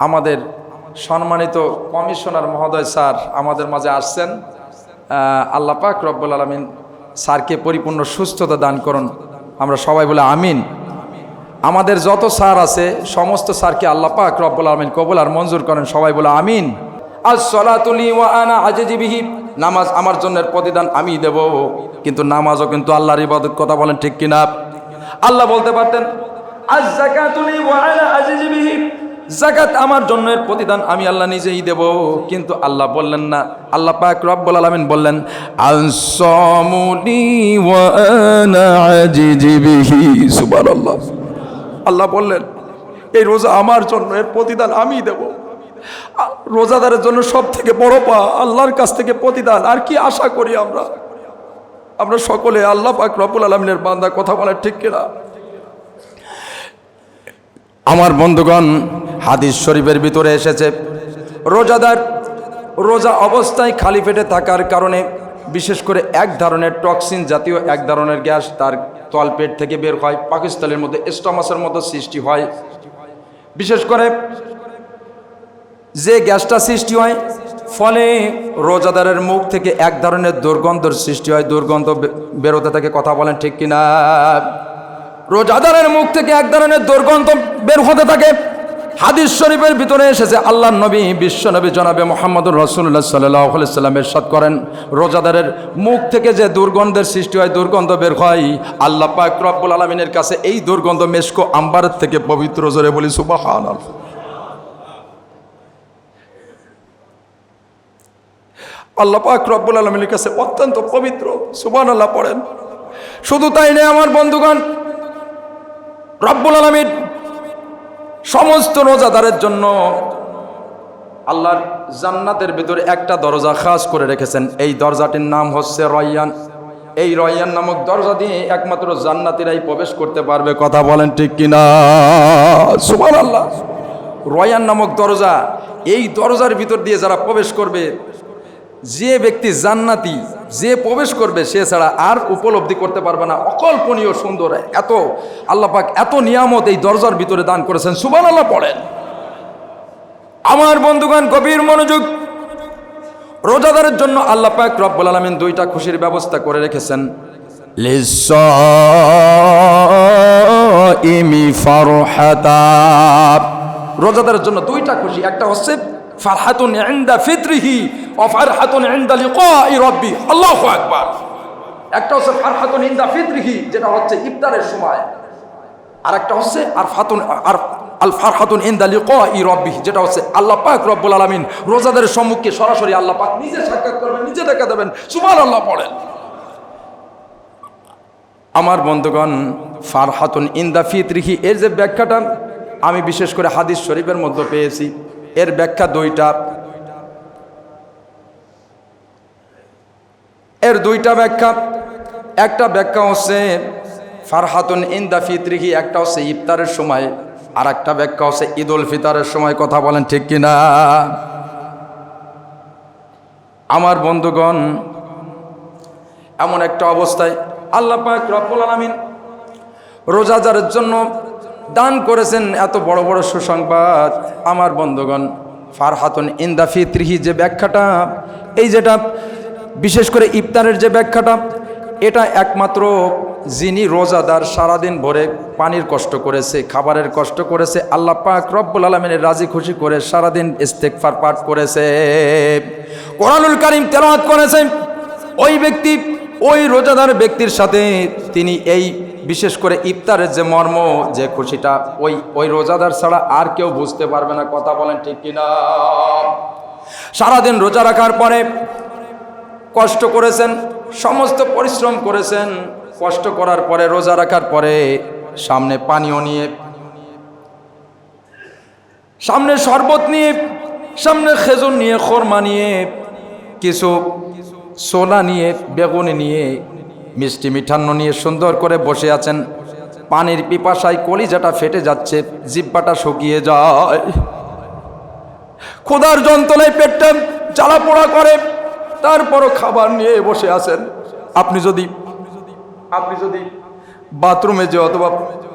আমাদের সম্মানিত কমিশনার মহোদয় স্যার আমাদের মাঝে আসছেন। আল্লাহ পাক রব্বুল আলমিন স্যারকে পরিপূর্ণ সুস্থতা দান করুন। আমরা সবাই বলে আমিন। আমাদের যত স্যার আছে, সমস্ত স্যারকে আল্লাহ পাক রব্বুল আলমিন কবুল আর মঞ্জুর করেন। সবাই বলে আমিন। আজ সলাতুলি ওয়া আনা আজিজিবিহি নামাজ আমার জন্যের প্রতিদান আমি দেব, কিন্তু নামাজও কিন্তু আল্লাহর ইবাদত কথা বলেন ঠিক কিনা? আল্লাহ বলতে পারতেন জাকাত আমার জন্য এর প্রতিদান আমি আল্লাহ নিজেই দেব। কিন্তু আল্লাহ বললেন না। আল্লাহ পাক রব্বুল আলামিন বললেন আনসামুনি ওয়া আনা আজিজি বিহি, সুবহানাল্লাহ। আল্লাহ বললেন, এই রোজা আমার জন্য এর প্রতিদান আমি দেব। রোজাদারের জন্য সব থেকে বড় পা আল্লাহর কাছ থেকে প্রতিদান। আর কি আশা করি আমরা? আমরা সকলে আল্লাহ পাক রব্বুল আলমিনের বান্দা, কথা বলে ঠিক কিনা? আমার বন্ধুগণ, হাদিস শরীফের ভিতরে এসেছে। রোজাদার, রোজা অবস্থায় খালি পেটে থাকার কারণে, বিশেষ করে এক ধরনের টক্সিন জাতীয় এক ধরনের গ্যাস তার তলপেট থেকে বের হয়, পাকিস্তানের মধ্যে স্টমাসের মতো সৃষ্টি হয়। বিশেষ করে যে গ্যাসটা সৃষ্টি হয়, ফলে রোজাদারের মুখ থেকে এক ধরনের দুর্গন্ধর সৃষ্টি হয়। দুর্গন্ধ বেরোতে থাকে, কথা বলেন ঠিক কিনা? রোজাদারের মুখ থেকে এক ধরনের দুর্গন্ধ বের হতে থাকে। হাদিস শরীফের ভিতরে এসেছে, আল্লাহ নবী, বিশ্ব নবী জনাবে মোহাম্মদুর রসুল্লাহ সাল্লাহ সাল্লামের সাদ করেন। রোজাদারের মুখ থেকে যে দুর্গন্ধের সৃষ্টি হয়, দুর্গন্ধ বের হয়, আল্লাহ পাক রব্বুল আলমিনের কাছে এই দুর্গন্ধ মেশকো আম্বারের থেকে পবিত্র জোরে বলি সুবাহান আল্লাহ পাক রব্বুল আলমিনের কাছে অত্যন্ত পবিত্র সুবান আল্লাহ পড়েন। শুধু তাই নেই আমার বন্ধুগণ রব্বুল আলমিন সমস্ত রোজাদারের জন্য আল্লাহর জান্নাতের ভিতরে একটা দরজা খাস করে রেখেছেন। এই দরজাটির নাম হচ্ছে রয়ান। এই রয়ান নামক দরজা দিয়ে একমাত্র জান্নাতিরাই প্রবেশ করতে পারবে, কথা বলেন ঠিক কিনা? সুমান আল্লাহ রয়ান নামক দরজা, এই দরজার ভিতর দিয়ে যারা প্রবেশ করবে, যে ব্যক্তি জান্নাতি যে প্রবেশ করবে সে ছাড়া আর উপলব্ধি করতে পারবে না। অকল্পনীয় সুন্দর, এত আল্লাহ পাক এত নিয়ামত এই দরজার ভিতরে দান করেছেন। সুবান আল্লাহ পড়েন। আমার বন্ধুগণ, গভীর মনোযোগ, রোজাদারের জন্য আল্লাহ পাক রব্বুল আলমিন দুইটা খুশির ব্যবস্থা করে রেখেছেন। রোজাদারের জন্য দুইটা খুশি, একটা হচ্ছে ফারহাতুন ফিতরিহি একটা হচ্ছে ফারহাতুন ফিতরিহি, যেটা হচ্ছে সময়। আর একটা হচ্ছে আর আল ফারহাতুন যেটা হচ্ছে রব্বুল আলামিন রোজাদারের সম্মুখে সরাসরি আল্লাহ পাক নিজে সাক্ষাৎ করবেন, নিজে দেখা দেবেন। সুবহানাল্লাহ পড়েন। আমার বন্ধুগণ, ফারহাতুন ইন্দা ফিতরিহি, এর যে ব্যাখ্যাটা আমি বিশেষ করে হাদিস শরীফের মধ্যে পেয়েছি এর ব্যাখ্যা দুইটা। এর দুইটা ব্যাখ্যা। একটা ব্যাখ্যা হচ্ছে, ফারহাতুন ইন্দা ফিতরিহি, একটা হচ্ছে ইফতারের সময়। আর একটা ব্যাখ্যা হচ্ছে ঈদ উল ফিতরের সময়, কথা বলেন ঠিক কিনা? আমার বন্ধুগণ, এমন একটা অবস্থায় আল্লাহ পাক রব্বুল আলামিন রোজাদারের জন্য দান করেছেন এত বড় বড় সুসংবাদ। আমার বন্ধুগণ, ফারহাতুন ইন্দা ফিত্রিহি যে ব্যাখ্যাটা, এই যেটা বিশেষ করে ইফতারের যে ব্যাখ্যাটা, এটা একমাত্র যিনি রোজাদার সারাদিন ভরে পানির কষ্ট করেছে, খাবারের কষ্ট করেছে, আল্লাহ পাক রব্বুল আলমিনের রাজি খুশি করে সারাদিন ইস্তেকফার পাঠ করেছে। কোরআনুল করিম তেলাওয়াত করেছে। ওই ব্যক্তি ওই রোজাদার ব্যক্তির সাথে তিনি এই বিশেষ করে ইফতারের যে মর্ম, যে খুশিটা, ওই ওই রোজাদার ছাড়া আর কেউ বুঝতে পারবে না, কথা বলেন ঠিক কিনা? সারাদিন রোজা রাখার পরে কষ্ট করেছেন, সমস্ত পরিশ্রম করেছেন, কষ্ট করার পরে, রোজা রাখার পরে সামনে পানীয় নিয়ে, সামনে শরবত নিয়ে, সামনে খেজুর নিয়ে, খোরমা নিয়ে কিছু সোলা নিয়ে, বেগুনি নিয়ে, মিষ্টি মিঠান্ন নিয়ে সুন্দর করে বসে আছেন। পানির পিপাসায় কলিজাটা ফেটে যাচ্ছে, জিব্বাটা শুকিয়ে যায়। ক্ষুধার যন্ত্রণায় পেটটা জ্বালা পোড়া করে, তারপরও খাবার নিয়ে বসে আছেন। আপনি যদি আপনি যদি বাথরুমে যে অথবা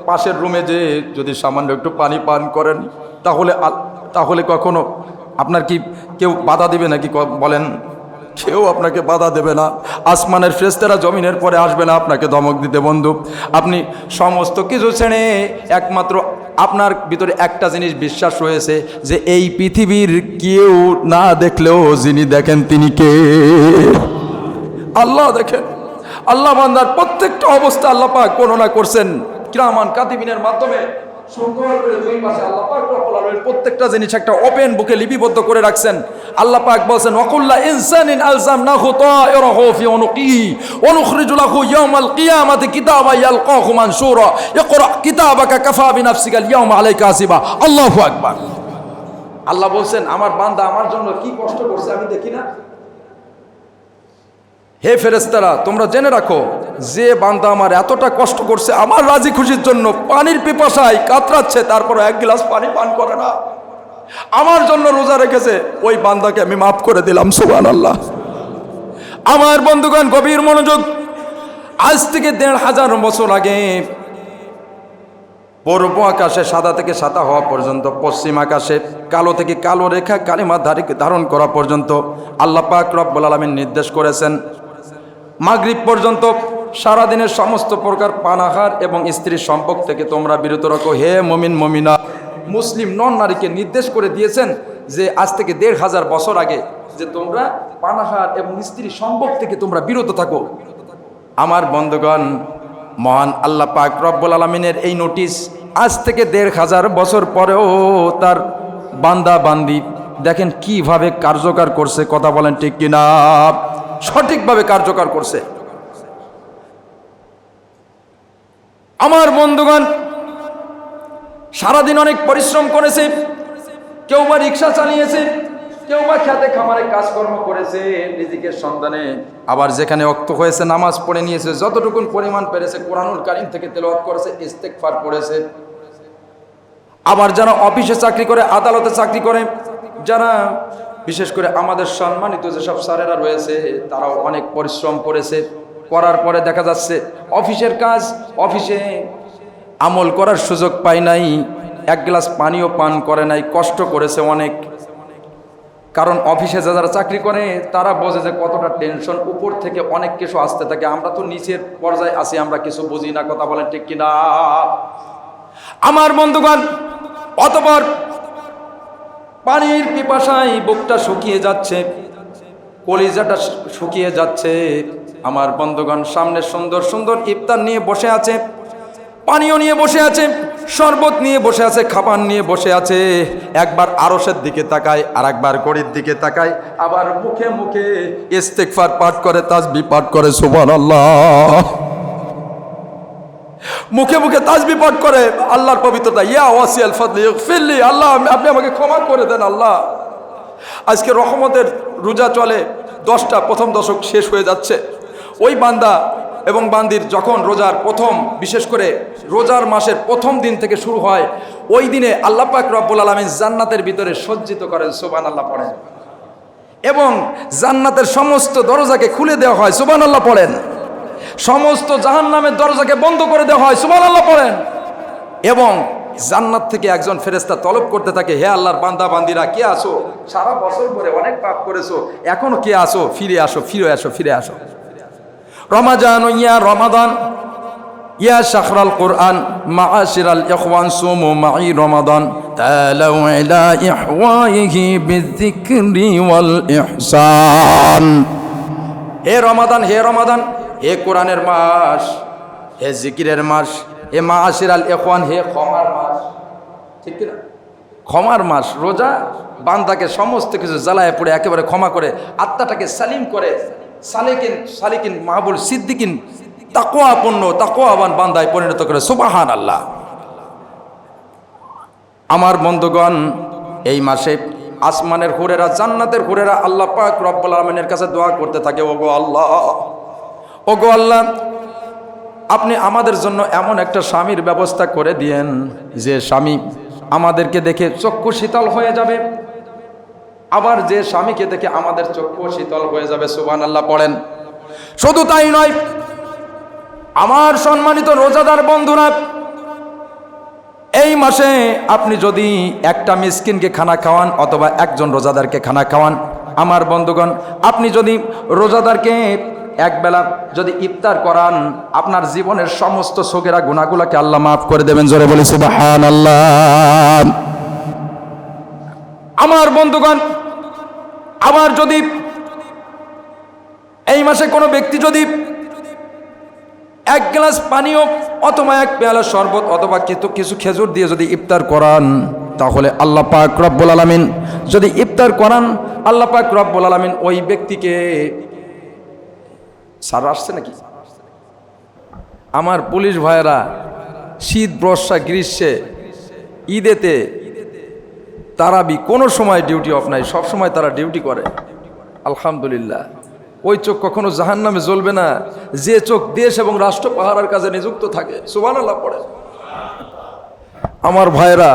পাশের রুমে যে যদি সামান্য একটু পানি পান করেন, তাহলে তাহলে কখনো আপনার কি কেউ বাধা দেবে নাকি বলেন? কেউ আপনাকে বাধা দেবে না। আসমানের ফ্রেস্তারা জমিনের পরে আসবে না আপনাকে ধমক দিতে, বন্ধু। আপনি সমস্ত কিছু ছেড়ে একমাত্র আপনার ভিতরে একটা জিনিস বিশ্বাস রয়েছে যে এই পৃথিবীর কেউ না দেখলেও যিনি দেখেন তিনি কে? আল্লাহ দেখেন। আল্লাহ বান্দার প্রত্যেকটা অবস্থা আল্লাহ পাক বর্ণনা করছেন। কিরামান কাতিবিনের মাধ্যমে। প্রত্যেকটা জিনিস একটা ওপেন বুকে লিপিবদ্ধ করে রাখছেন। আল্লাহ পাক বলছেন, ওয়াকুল্লা ইনসানিন আলজামনাহু তায়রাহু ফি উনুকিহি ওয়া নুখরিজু লাহু ইয়াওমাল কিয়ামাতি কিতাবা ইয়ালকাহু মানশুরা ইকরা কিতাবাকা কাফা বিনাফসিকা আল-ইয়াওমা আলাইকা হাসিবা। আল্লাহু আকবার। আল্লাহ বলছেন, আমার বান্দা আমার জন্য কি কষ্ট করছে আমি দেখি না? হে ফেরেস্তারা তোমরা জেনে রাখো, যে বান্দা আমার এতটা কষ্ট করছে, আমার রাজি খুশির জন্য পানির পিপাসায় কাতরাচ্ছে, তারপর এক গ্লাস পানি পান করে না। আমার জন্য রোজা রেখেছে, ওই বান্দাকে আমি মাফ করে দিলাম সুবান আল্লাহ আমার বন্ধুগণ, গভীর মনোযোগ। আজ থেকে দেড় হাজার বছর আগে পূর্ব আকাশে সাদা থেকে সাদা হওয়া পর্যন্ত, পশ্চিম আকাশে কালো থেকে কালো রেখা কালিমা ধারি ধারণ করা পর্যন্ত আল্লাহ পাক রব্বুল আলমিন নির্দেশ করেছেন মাগরিব পর্যন্ত সারাদিনের সমস্ত প্রকার পানাহার এবং স্ত্রীর সম্পর্ক থেকে তোমরা বিরত রাখো। হে মমিন, মমিনা, মুসলিম নন নারীকে নির্দেশ করে দিয়েছেন যে আজ থেকে দেড় হাজার বছর আগে যে তোমরা পানাহার এবং স্ত্রীর সম্পর্ক থেকে তোমরা বিরত থাকো। আমার বন্ধুগণ, মহান আল্লাহ পাক রব্বুল আলমিনের এই নোটিশ আজ থেকে দেড় হাজার বছর পরেও তার বান্দা বান্দি দেখেন কীভাবে কার্যকর করছে, কথা বলেন ঠিক কিনা? সঠিকভাবে কার্যকর করছে। আমার বন্ধুগণ, সারাদিন অনেক পরিশ্রম করেছে, কেউ বা রিক্সা চালিয়েছে, কেউ বা খেতে খামারে কাজকর্ম করেছে, নিজেকে সন্তানে। আবার যেখানে অক্ত হয়েছে, নামাজ পড়ে নিয়েছে, যতটুকুন পরিমাণ পেরেছে, কোরআনুল কারিম থেকে তেলাওয়াত করেছে ইস্তেকফার করেছে। আবার যারা অফিসে চাকরি করে, আদালতে চাকরি করে, যারা বিশেষ করে আমাদের সম্মানিত যেসব স্যারেরা রয়েছে, তারাও অনেক পরিশ্রম করেছে, করার পরে দেখা যাচ্ছে অফিসের কাজ, অফিসে আমল করার সুযোগ পায় নাই, এক গ্লাস পানিও পান করে নাই, কষ্ট করেছে অনেক। কারণ অফিসে যা যারা চাকরি করে, তারা বোঝে যে কতটা টেনশন, উপর থেকে অনেক কিছু আসতে থাকে। আমরা তো নিচের পর্যায়ে আছি, আমরা কিছু বুঝি না, কথা বলেন ঠিক কিনা? আমার বন্ধুগণ, অতপর পানির পিপাসায় বুকটা শুকিয়ে যাচ্ছে, কলিজাটা শুকিয়ে যাচ্ছে। আমার বন্ধুগণ, সামনে সুন্দর সুন্দর ইফতার নিয়ে বসে আছে পানীয় নিয়ে বসে আছে, শরবত নিয়ে বসে আছে, খাবার নিয়ে বসে আছে। একবার আরসের দিকে তাকায় আর একবার গড়ির দিকে তাকায়, আবার মুখে মুখে ইস্তেকফার পাঠ করে তাসবি পাঠ করে সুবহান আল্লাহ মুখে মুখে তাসবি পাঠ করে, আল্লাহর পবিত্রতা। ইয়া ওয়াসিয়াল ফাদলি ফিল্লি আল্লাহ, আপনি আমাকে ক্ষমা করে দেন, আল্লাহ। আজকে রহমতের রোজা চলে, দশটা, প্রথম দশক শেষ হয়ে যাচ্ছে। ওই বান্দা এবং বান্দির যখন রোজার প্রথম, বিশেষ করে রোজার মাসের প্রথম দিন থেকে শুরু হয়, ওই দিনে আল্লাহ পাক রব্বুল আলমিন জান্নাতের ভিতরে সজ্জিত করেন সোবান আল্লাহ পড়েন। এবং জান্নাতের সমস্ত দরজাকে খুলে দেওয়া হয় সুবান আল্লাহ পড়েন। সমস্ত জাহান নামের দরজাকে বন্ধ করে দেওয়া হয়। সুবান আল্লাহ পড়েন। এবং জান্নাত থেকে একজন ফেরেস্তা তলব করতে থাকে, হে আল্লাহর বান্দা, বান্দিরা, কে আসো সারা বছর পরে অনেক পাপ করেছ, এখনও কে আসো ফিরে আসো ফিরে আসো ফিরে আসো। রমাজান ইয়া রমাদান, ইয়া শাখরাল কোরআন, মাআশিরাল ইখওয়ান, সুমু মাই রমাদান, তালাউ ইলা ইহওয়াইহি বিযিকরি ওয়াল ইহসান। হে রমাদান হে রমাদান হে কোরআনের মাস, হে জিকিরের মাস হে আল এখন হে ক্ষমার মাস। ঠিক কি না ক্ষমার মাস, রোজা, বান্দাকে সমস্ত কিছু জ্বালায় পড়ে, একেবারে ক্ষমা করে, আত্মাটাকে সালিম করে, সালিকিন সালিকিন, মাহবুল সিদ্দিকিন তাকোয়াপন্ন তাকোয়াবান বান্দায় পরিণত করে সুবাহান আল্লাহ আমার বন্ধুগণ, এই মাসে আসমানের হুরেরা, জান্নাতের হুরেরা আল্লাহ পাক রব্বুল আলমিনের কাছে দোয়া করতে থাকে, ওগো আল্লাহ। ওগো আল্লাহ, আপনি আমাদের জন্য এমন একটা স্বামীর ব্যবস্থা করে দিয়েন, যে স্বামী আমাদেরকে দেখে চক্ষু শীতল হয়ে যাবে, আবার যে স্বামীকে দেখে আমাদের চক্ষু শীতল হয়ে যাবে সুবান আল্লাহ পড়েন। শুধু তাই নয়, আমার সম্মানিত রোজাদার বন্ধুরা, এই মাসে আপনি যদি একটা মিসকিনকে খানা খাওয়ান অথবা একজন রোজাদারকে খানা খাওয়ান, আমার বন্ধুগণ, আপনি যদি রোজাদারকে একবেলা যদি ইফতার করান, আপনার জীবনের সমস্ত শোকেরা গুণাগুলাকে আল্লাহ মাফ করে দেবেন, জোরে বলে আল্লাহ আমার বন্ধুগণ, আবার যদি এই মাসে কোনো ব্যক্তি যদি এক গ্লাস পানীয় অথবা এক পেয়ালা শরবত অথবা কিছু কিছু খেজুর দিয়ে যদি ইফতার করান, তাহলে আল্লাহ পাক রব্বুল আলমিন যদি ইফতার করান, আল্লাহ পাক রব্বুল আলমিন ওই ব্যক্তিকে সার আসছে নাকি? আমার পুলিশ ভাইয়েরা শীত, বর্ষা, গ্রীষ্মে, ঈদেতে তারাবি কোনো সময় ডিউটি অফ নাই, সব সময় তারা ডিউটি করে। আলহামদুলিল্লাহ। ওই চোখ কখনো জাহান নামে জ্বলবে না। যে চোখ দেশ এবং রাষ্ট্র পাহারার কাজে নিযুক্ত থাকে সুবান আল্লাহ পড়ে। আমার ভাইয়েরা,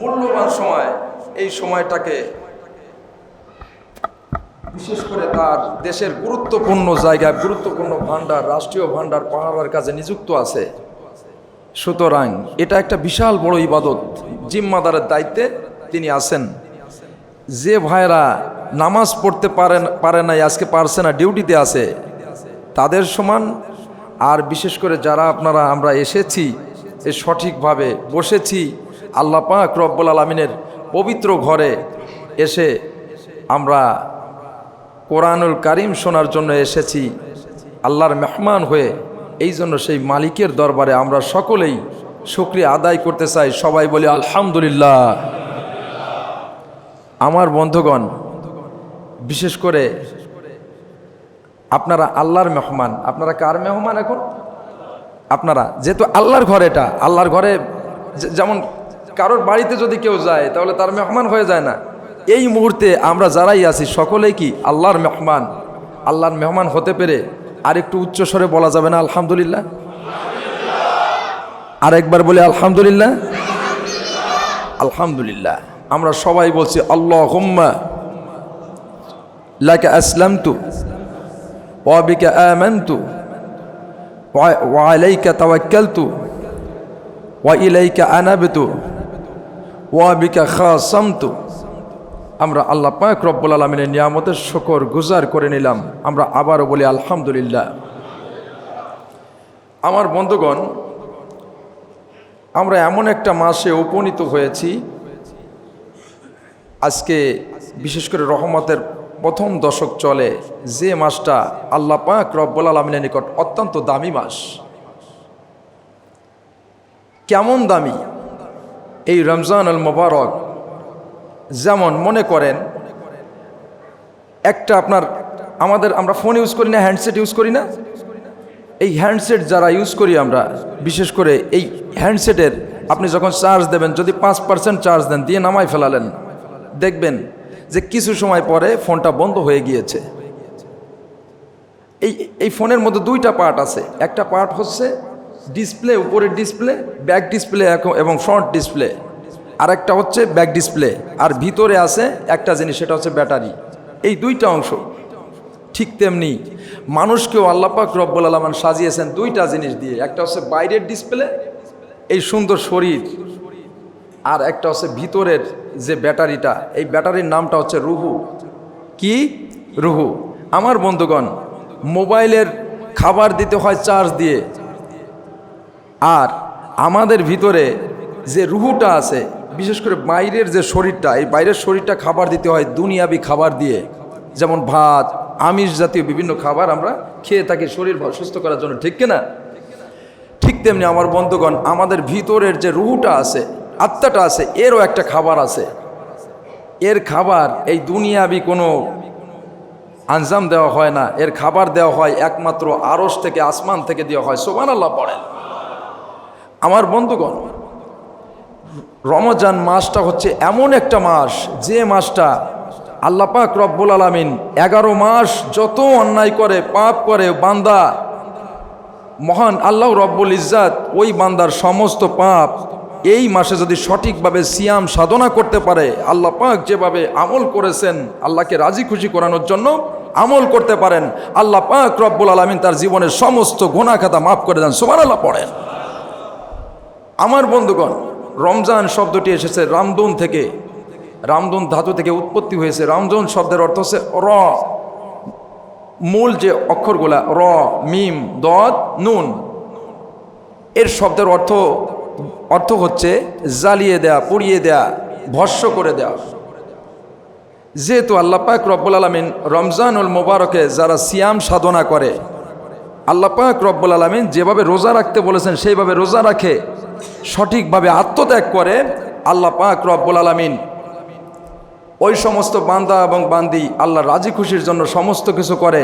মূল্যবান সময়, এই সময়টাকে বিশেষ করে তার দেশের গুরুত্বপূর্ণ জায়গায় গুরুত্বপূর্ণ ভান্ডার রাষ্ট্রীয় ভান্ডার পাহারার কাজে নিযুক্ত আছে। সুতরাং এটা একটা বিশাল বড় ইবাদত। জিম্মাদারের দায়িত্বে তিনি আছেন। যে ভাইরা নামাজ পড়তে পারেন, পারে নাই, আজকে পারছে না, ডিউটিতে আছে, তাদের সমান। আর বিশেষ করে যারা আপনারা, আমরা এসেছি, এ সঠিকভাবে বসেছি, আল্লাহ পাক রব্বুল আলমিনের পবিত্র ঘরে এসে আমরা কোরআনুল কারিম শোনার জন্য এসেছি। আল্লাহর মেহমান হয়ে এই জন্য সেই মালিকের দরবারে আমরা সকলেই শুক্রিয়া আদায় করতে চাই। সবাই বলি আলহামদুলিল্লাহ। আমার বন্ধুগণ, বিশেষ করে আপনারা আল্লাহর মেহমান, আপনারা কার মেহমান এখন? আপনারা, যেহেতু আল্লাহর ঘর এটা, আল্লাহর ঘরে যেমন কারোর বাড়িতে যদি কেউ যায়, তাহলে তার মেহমান হয়ে যায় না। এই মুহূর্তে আমরা যারাই আছি, সকলেই কি আল্লাহর মেহমান? আল্লাহর মেহমান হতে পেরে আর একটু উচ্চস্বরে বলা যাবে না, আলহামদুলিল্লাহ? আর একবার বলি, আলহামদুলিল্লাহ? আলহামদুলিল্লাহ। আমরা সবাই বলছি আল্লাহ হুম্মা লাকা আসলামতু ওয়াবিকা আমানতু ওয়া- ওয়ালাইকা তাওয়াক্কালতু ওয়া ইলাইকা আনাবতু ওয়াবিকা খাসামতু। আমরা আল্লাহ পাক রব্বুল আলমিনের নিয়ামতের শকর গুজার করে নিলাম। আমরা আবারও বলি আলহামদুলিল্লাহ। আমার বন্ধুগণ, আমরা এমন একটা মাসে উপনীত হয়েছি। আজকে বিশেষ করে রহমতের প্রথম দশক চলে, যে মাসটা আল্লাহ পাক রব্বুল আলমিনের নিকট অত্যন্ত দামি মাস। কেমন দামি? এই রমজান আল মোবারক যেমন মনে করেন, একটা আপনার, আমাদের আমরা ফোন ইউজ করি না হ্যান্ডসেট ইউজ করি না। এই হ্যান্ডসেট যারা ইউজ করি আমরা, বিশেষ করে এই হ্যান্ডসেটের আপনি যখন চার্জ দেবেন, যদি পাঁচ পার্সেন্ট চার্জ দেন, দিয়ে নামাই ফেলালেন, দেখবেন যে কিছু সময় পরে ফোনটা বন্ধ হয়ে গিয়েছে। এই এই ফোনের মধ্যে দুইটা পার্ট আছে। একটা পার্ট হচ্ছে ডিসপ্লে উপরের ডিসপ্লে ব্যাক ডিসপ্লে এবং ফ্রন্ট ডিসপ্লে আর একটা হচ্ছে ব্যাক ডিসপ্লে আর ভিতরে আছে একটা জিনিস, সেটা হচ্ছে ব্যাটারি এই দুইটা অংশ, ঠিক তেমনি মানুষকেও আল্লাপাক রব্বুল আলমান সাজিয়েছেন দুইটা জিনিস দিয়ে। একটা হচ্ছে বাইরের ডিসপ্লে এই সুন্দর শরীর, আর একটা হচ্ছে ভিতরের যে ব্যাটারিটা, এই ব্যাটারির নামটা হচ্ছে রুহু। কি? রুহু। আমার বন্ধুগণ, মোবাইলের খাবার দিতে হয় চার্জ দিয়ে, আর আমাদের ভিতরে যে রুহুটা আছে বিশেষ করে বাইরের যে শরীরটা, এই বাইরের শরীরটা খাবার দিতে হয় দুনিয়াবি খাবার দিয়ে। যেমন ভাত, আমিষ জাতীয় বিভিন্ন খাবার আমরা খেয়ে থাকি শরীর সুস্থ করার জন্য, ঠিক কিনা? ঠিক তেমনি আমার বন্ধুগণ, আমাদের ভিতরের যে রুহুটা আছে, আত্মাটা আছে, এরও একটা খাবার আছে। এর খাবার, এই দুনিয়াবি কোনো আঞ্জাম দেওয়া হয় না। এর খাবার দেওয়া হয় একমাত্র আরস থেকে আসমান থেকে দেওয়া হয়। সোমান আল্লাহ পড়েন। আমার বন্ধুগণ রমজান মাসটা হচ্ছে এমন একটা মাস, যে মাসটা আল্লাপাক রব্বুল আলমিন এগারো মাস যত অন্যায় করে, পাপ করে, বান্দা, মহান আল্লাহ রব্বুল ইজ্জাত ওই বান্দার সমস্ত পাপ এই মাসে যদি সঠিকভাবে সিয়াম সাধনা করতে পারে, আল্লাহ পাক যেভাবে আমল করেছেন, আল্লাহকে রাজি খুশি করানোর জন্য আমল করতে পারেন, আল্লাহ পাক রব্বুল আলমিন তার জীবনের সমস্ত গুণা খাতা মাফ করে দেন। সোমান আল্লাহ পড়েন। আমার বন্ধুগণ রমজান শব্দটি এসেছে রামদুন থেকে। রামদুন ধাতু থেকে উৎপত্তি হয়েছে। রামদুন শব্দের অর্থ হচ্ছে র। মূল যে অক্ষরগুলা, র, মিম, দদ, নুন। এর শব্দের অর্থ অর্থ হচ্ছে জ্বালিয়ে দেয়া, পুড়িয়ে দেয়া, ভস্য করে দেয়া। যেহেতু আল্লাহ পাক রব্বুল আলমিন রমজানুল মোবারকে যারা সিয়াম সাধনা করে আল্লাহ পাক রব্বুল আলমিন যেভাবে রোজা রাখতে বলেছেন, সেইভাবে রোজা রাখে, সঠিকভাবে আত্মত্যাগ করে আল্লাহ পাক রব্বুল আলমিন ওই সমস্ত বান্দা এবং বান্দি আল্লাহ রাজি খুশির জন্য সমস্ত কিছু করে।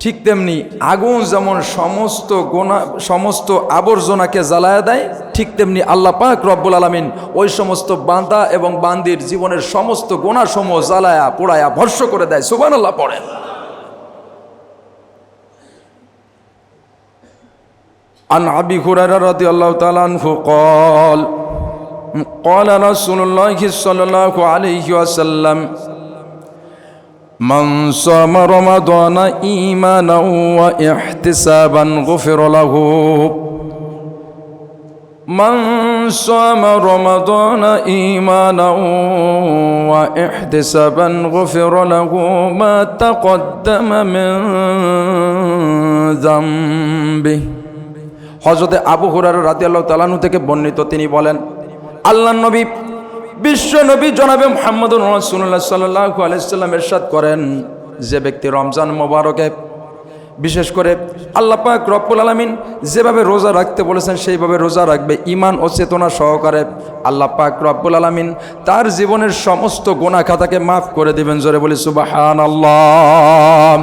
ঠিক তেমনি আগুন যেমন সমস্ত গোনা, সমস্ত আবর্জনাকে জ্বালায় দেয়, ঠিক তেমনি আল্লাহ পাক রব্বুল আলমিন ওই সমস্ত বান্দা এবং বান্দির জীবনের সমস্ত গোনাসমূহ জ্বালায়া, পোড়ায়া ভর্ষ করে দেয়। সুবান আল্লাহ পড়েন। عن أبي هريرة رضي الله تعالى عنه قال قال رسول الله صلى الله عليه وسلم من صام رمضان إيمانا وإحتسابا غفر له. من صام رمضان إيمانا وإحتسابا غفر له ما تقدم من ذنبه. হজরতে আবু হুরার রাতি আল্লাহ তালানু থেকে বর্ণিত, তিনি বলেন আল্লাহ নবী বিশ্ব নবী জনাবে মোহাম্মদ রসুল্লাহ সাল্লাহ আলাইসাল্লাম এরশাদ করেন, যে ব্যক্তি রমজান মোবারকে, বিশেষ করে আল্লাহ পাক রব্বুল আলমিন যেভাবে রোজা রাখতে বলেছেন, সেইভাবে রোজা রাখবে ইমান ও চেতনা সহকারে আল্লাহ পাক রব্বুল আলমিন তার জীবনের সমস্ত গোনা খাতাকে মাফ করে দেবেন, জোরে বলি সুবাহান আল্লাহ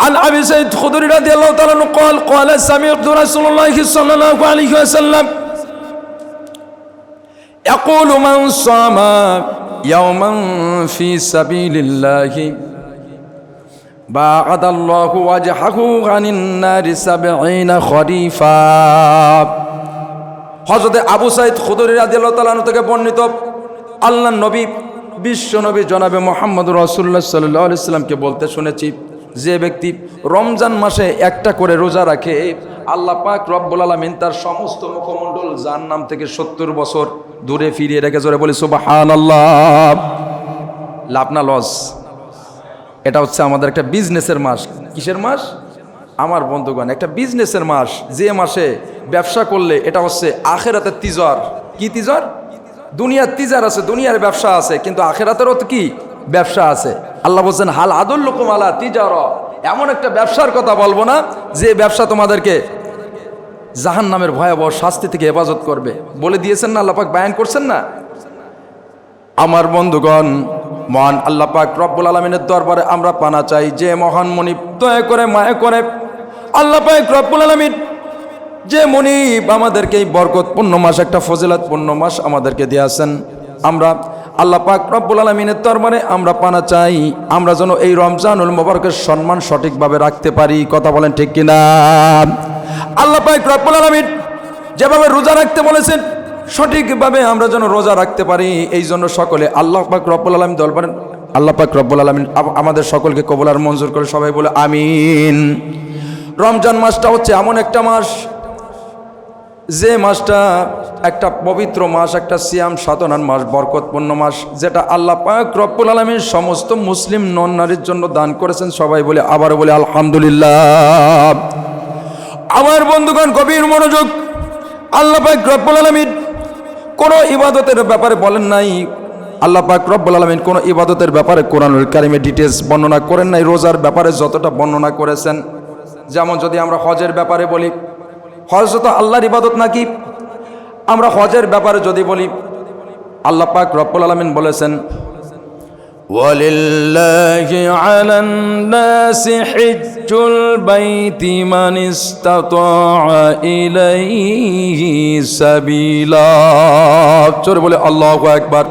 عن ابي سعيد الخدري رضي الله تعالى عنه قال قال سمعت رسول الله صلى الله عليه وسلم يقول من صام يوما في سبيل الله باعد الله وجهه عن النار سبعين خريفا হজরতে আবু সাইদ খুদরি রাদিয়াল্লাহু তাআলা আনহু থেকে বর্ণিত আল্লাহ নবী বিশ্ব নবী জনাবে মোহাম্মদ রাসূলুল্লাহ সাল্লাল্লাহু আলাইহি সাল্লামকে বলতে শুনেছি যে ব্যক্তি রমজান মাসে একটা করে রোজা রাখে, আল্লাহ পাক রব্বুল আলমিন তার সমস্ত মুখমণ্ডল যার নাম থেকে সত্তর বছর দূরে ফিরিয়ে রেখে জোরে বলি সুবাহান আল্লাহ লাভ না লস? এটা হচ্ছে আমাদের একটা বিজনেসের মাস। কিসের মাস? আমার বন্ধুগণ, একটা বিজনেসের মাস। যে মাসে ব্যবসা করলে এটা হচ্ছে আখেরাতের তিজর। কি তিজর? দুনিয়ার তিজার আছে, দুনিয়ার ব্যবসা আছে, কিন্তু আখেরাতেরও তো কি? ব্যবসা আছে। আল্লাহ বলছেন, হাল আদুল্লুকুম আলা তিজার। এমন একটা ব্যবসার কথা বলব না, যে ব্যবসা তোমাদেরকে জাহান নামের ভয়াবহ শাস্তি থেকে হেফাজত করবে। বলে দিয়েছেন না, আল্লাপাক বায়ান করছেন না? আমার বন্ধুগণ, মহান আল্লাহ পাক রব্বুল আলমিনের দরবারে আমরা পানা চাই, যে মহান মনিব দয়া করে, মায়া করে আল্লাহ পাক রব্বুল আলমিন যে মনিব আমাদেরকে এই বরকতপূর্ণ মাস, একটা ফজিলাতপূর্ণ মাস আমাদেরকে দিয়েছেন। আমরা আল্লাহ পাক রব্বুল আলমিনের দরবারে আমরা পানা চাই, আমরা যেন এই রমজানুল মোবারকের সম্মান সঠিকভাবে রাখতে পারি। কথা বলেন ঠিক কিনা? আল্লাহ পাক রব্বুল আলমিন যেভাবে রোজা রাখতে বলেছেন, সঠিকভাবে আমরা যেন রোজা রাখতে পারি। এই জন্য সকলে আল্লাহ পাক রব্বুল আলম দরবারে আল্লাহ পাক রব্বুল আলমিন আমাদের সকলকে কবুল আর মঞ্জুর করে সবাই বলে আমিন। রমজান মাসটা হচ্ছে এমন একটা মাস যে মাসটা একটা পবিত্র মাস, একটা সিয়াম সাধনার মাস, বরকতপূর্ণ মাস, যেটা আল্লাহ পাক রব্বুল আলমীর সমস্ত মুসলিম নন নারীর জন্য দান করেছেন। সবাই বলে আবার বলে, আলহামদুলিল্লাহ। আমার বন্ধুগণ, গভীর মনোযোগ। আল্লাহ পাক রব্বুল আলমীর কোনো ইবাদতের ব্যাপারে বলেন নাই। আল্লাহ পাক রব্বুল আলমিন কোনো ইবাদতের ব্যাপারে কোরআনুল কারিমে ডিটেলস বর্ণনা করেন নাই। রোজার ব্যাপারে যতটা বর্ণনা করেছেন। যেমন যদি আমরা হজের ব্যাপারে বলি হজ তো আল্লাহর ইবাদত নাকি আমরা হজের ব্যাপারে যদি বলি আল্লাহ পাক রব্বুল আলমিন বলেছেন ولله على الناس حج البيت من استطاع إليه سبيلا চোরে বলে আল্লাহু আকবার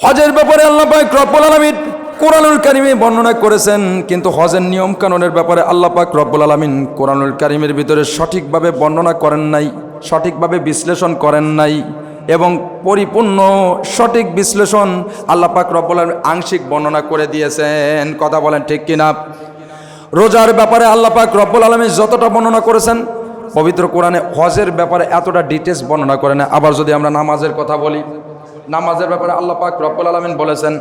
হজের ব্যাপারে আল্লাহ পাক রব্বুল আলামিন কোরআনুল কারিমে বর্ণনা করেছেন, কিন্তু হজের নিয়ম কানুনের ব্যাপারে পাক রব্বুল আলামিন কোরআনুল কারিমের ভিতরে সঠিকভাবে বর্ণনা করেন নাই, সঠিকভাবে বিশ্লেষণ করেন নাই এবং পরিপূর্ণ সঠিক বিশ্লেষণ পাক রব্বুল আলামিন আংশিক বর্ণনা করে দিয়েছেন। কথা বলেন ঠিক কিনা? রোজার ব্যাপারে পাক রব্বুল আলমী যতটা বর্ণনা করেছেন, পবিত্র কোরআনে হজের ব্যাপারে এতটা ডিটেলস বর্ণনা করে না। আবার যদি আমরা নামাজের কথা বলি, নামাজের ব্যাপারে পাক রব্বুল আলমিন বলেছেন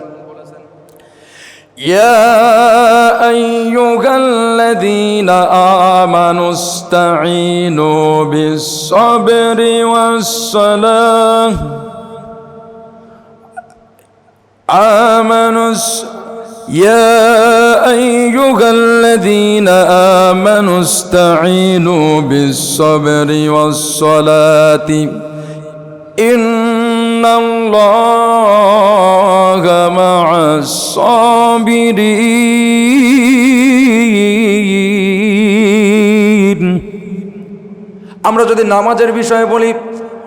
يا أيها الذين آمنوا استعينوا بالصبر والصلاة. آمنوا يا أيها الذين آمنوا استعينوا بالصبر والصلاة. إن الله مع الصابرين আমরা যদি নামাজের বিষয়ে বলি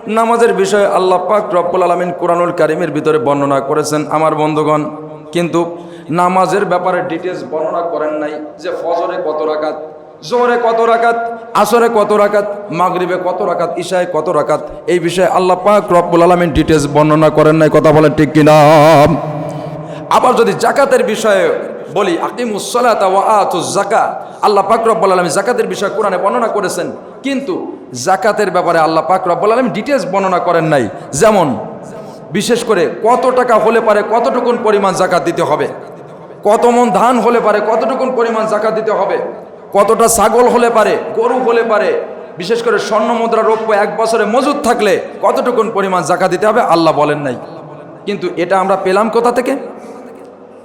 নামাজের বিষয়ে আল্লাহ পাক রব্বুল আলমিন কোরআনুল কারিমের ভিতরে বর্ণনা করেছেন আমার বন্ধুগণ কিন্তু নামাজের ব্যাপারে ডিটেলস বর্ণনা করেন নাই যে ফজরে কত রাকাত জোহরে কত রাকাত, আসরে কত রাকাত, মাগরিবে কত রাকাত, ইশায় কত রাকাত, এই বিষয়ে আল্লাহ পাক রব্বুল আলমিন ডিটেলস বর্ণনা করেন নাই, কথা বলেন ঠিক কিনা? আবার যদি জাকাতের বিষয়ে বলি আকিমুসলাত জাকা আল্লাহ পাক রব্বুল আলামিন জাকাতের বিষয়ে কোরআনে বর্ণনা করেছেন, কিন্তু জাকাতের ব্যাপারে আল্লাহ পাক রব্বুল আলামিন ডিটেলস বর্ণনা করেন নাই, যেমন বিশেষ করে কত টাকা হলে পারে কতটুকুন পরিমাণ জাকাত দিতে হবে, কত মন ধান হলে পারে কতটুকুন পরিমাণ জাকাত দিতে হবে কতটা ছাগল হলে পারে, গরু হলে পারে, বিশেষ করে স্বর্ণ মুদ্রা রৌপ্য এক বছরে মজুদ থাকলে কতটুকুন পরিমাণ জাকাত দিতে হবে? আল্লাহ বলেন নাই। কিন্তু এটা আমরা পেলাম কোথা থেকে?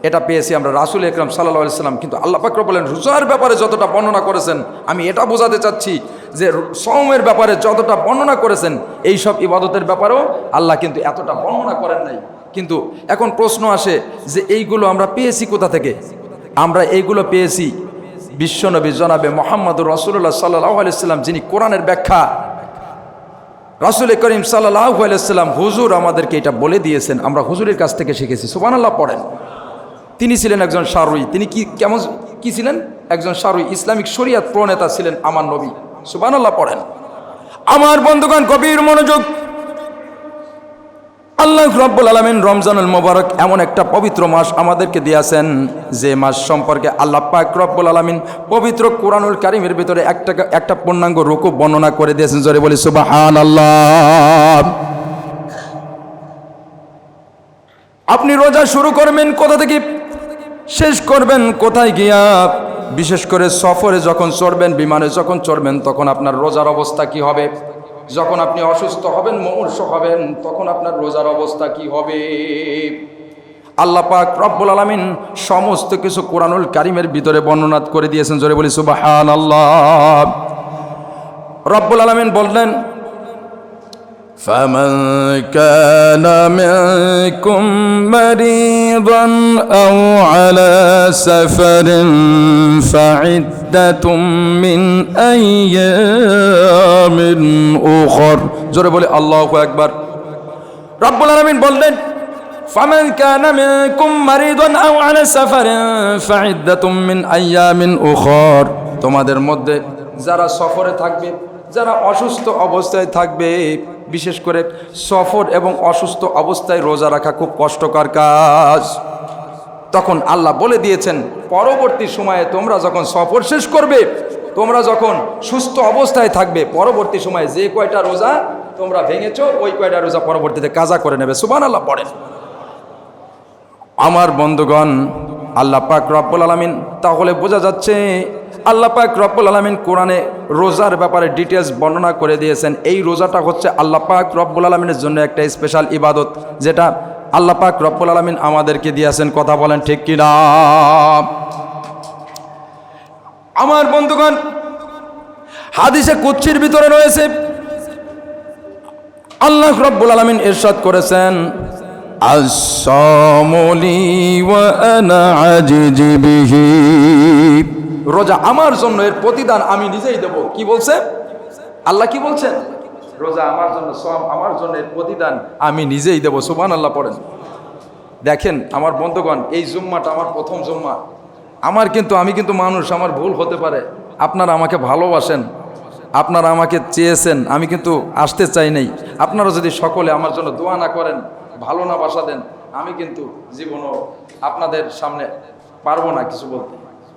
এটা পেয়েছি আমরা রাসুল একরাম সাল্লাহ সাল্লাম। কিন্তু আল্লাহ পাকর বলেন রোজার ব্যাপারে যতটা বর্ণনা করেছেন, আমি এটা বোঝাতে চাচ্ছি যে সৌমের ব্যাপারে যতটা বর্ণনা করেছেন, এই সব ইবাদতের ব্যাপারেও আল্লাহ কিন্তু এতটা বর্ণনা করেন নাই। কিন্তু এখন প্রশ্ন আসে যে এইগুলো আমরা পেয়েছি কোথা থেকে? আমরা এইগুলো পেয়েছি বিশ্বনবী জনাবে মোহাম্মদুর রসুল্লাহ সাল্লাহ আলাইসাল্লাম যিনি কোরআনের ব্যাখ্যা। রাসুল করিম সাল্লাহ আলাইসাল্লাম হুজুর আমাদেরকে এটা বলে দিয়েছেন, আমরা হুজুরের কাছ থেকে শিখেছি। সুবানাল্লাহ পড়েন। তিনি ছিলেন একজন সারুই। তিনি কি, কেমন, কি ছিলেন? একজন সারুই, ইসলামিক শরিয়াত প্রণেতা ছিলেন আমার নবী। সুবানাল্লাহ পড়েন। আমার বন্ধুগণ, গভীর মনোযোগ আল্লাহ রব্বুল আলমিন রমজানুল মোবারক এমন একটা পবিত্র মাস আমাদেরকে দিয়েছেন, যে মাস সম্পর্কে আল্লাহ পাক রব্বুল আলমিন পবিত্র কোরআনুল কারিমের ভিতরে একটা একটা পূর্ণাঙ্গ রুকু বর্ণনা করে দিয়েছেন। জোরে বলি সুবাহান আল্লাহ আপনি রোজা শুরু করবেন কোথা থেকে? শেষ করবেন কোথায় গিয়া? বিশেষ করে সফরে যখন চড়বেন, বিমানে যখন চড়বেন, তখন আপনার রোজার অবস্থা কি হবে? যখন আপনি অসুস্থ হবেন মুমূর্ষ হবেন তখন আপনার রোজার অবস্থা কি হবে আল্লাহ পাক রব্বুল আলমিন সমস্ত কিছু কোরআনুল কারিমের ভিতরে বর্ণনা করে দিয়েছেন জোরে বলি সুবাহান আল্লাহ রব্বুল আলমিন বললেন فمن كان منكم مريضا أو على سفر فعدة من أيام أخر জোরে বলে আল্লাহ একবার রব্বুল আলমিন বললেন فمن كان منكم مريضا أو على سفر فعدة من أيام أخر তোমাদের মধ্যে যারা সফরে থাকবে যারা অসুস্থ অবস্থায় থাকবে বিশেষ করে সফর এবং অসুস্থ অবস্থায় রোজা রাখা খুব কষ্টকর কাজ তখন আল্লাহ বলে দিয়েছেন, পরবর্তী সময়ে তোমরা যখন সফর শেষ করবে, তোমরা যখন সুস্থ অবস্থায় থাকবে, পরবর্তী সময়ে যে কয়টা রোজা তোমরা ভেঙেছো, ওই কয়টা রোজা পরবর্তীতে কাজা করে নেবে। সুবান আল্লাহ পড়েন। আমার বন্ধুগণ, আল্লাহ পাক রব্বুল আলমিন, তাহলে বোঝা যাচ্ছে আল্লাহ পাক রব্বুল আলমিন কোরআনে রোজার ব্যাপারে ডিটেলস বর্ণনা করে দিয়েছেন। এই রোজাটা হচ্ছে আল্লাহ পাক রব্বুল আলমিনের জন্য একটা স্পেশাল ইবাদত, যেটা আল্লাহ পাক রব্বুল আলমিন আমাদেরকে দিয়েছেন কথা বলেন ঠিক কিনা? আমার বন্ধুগণ, হাদিসে কুচ্ছির ভিতরে রয়েছে, আল্লাহ রব্বুল আলমিন ইরশাদ করেছেন রোজা আমার জন্য এর প্রতিদান আমি নিজেই দেব। কি বলছে? আল্লাহ কি বলছেন? রোজা আমার জন্য সব আমার জন্য এর প্রতিদান আমি নিজেই দেব। সুবান আল্লাহ পড়েন। দেখেন আমার বন্ধুগণ, এই জুম্মাটা আমার প্রথম জুম্মা। আমার কিন্তু, আমি কিন্তু মানুষ, আমার ভুল হতে পারে। আপনারা আমাকে ভালোবাসেন, আপনারা আমাকে চেয়েছেন, আমি কিন্তু আসতে চাই নাই। আপনারা যদি সকলে আমার জন্য দোয়া না করেন, ভালো না বাসা দেন, আমি কিন্তু জীবনও আপনাদের সামনে পারব না কিছু বলতে।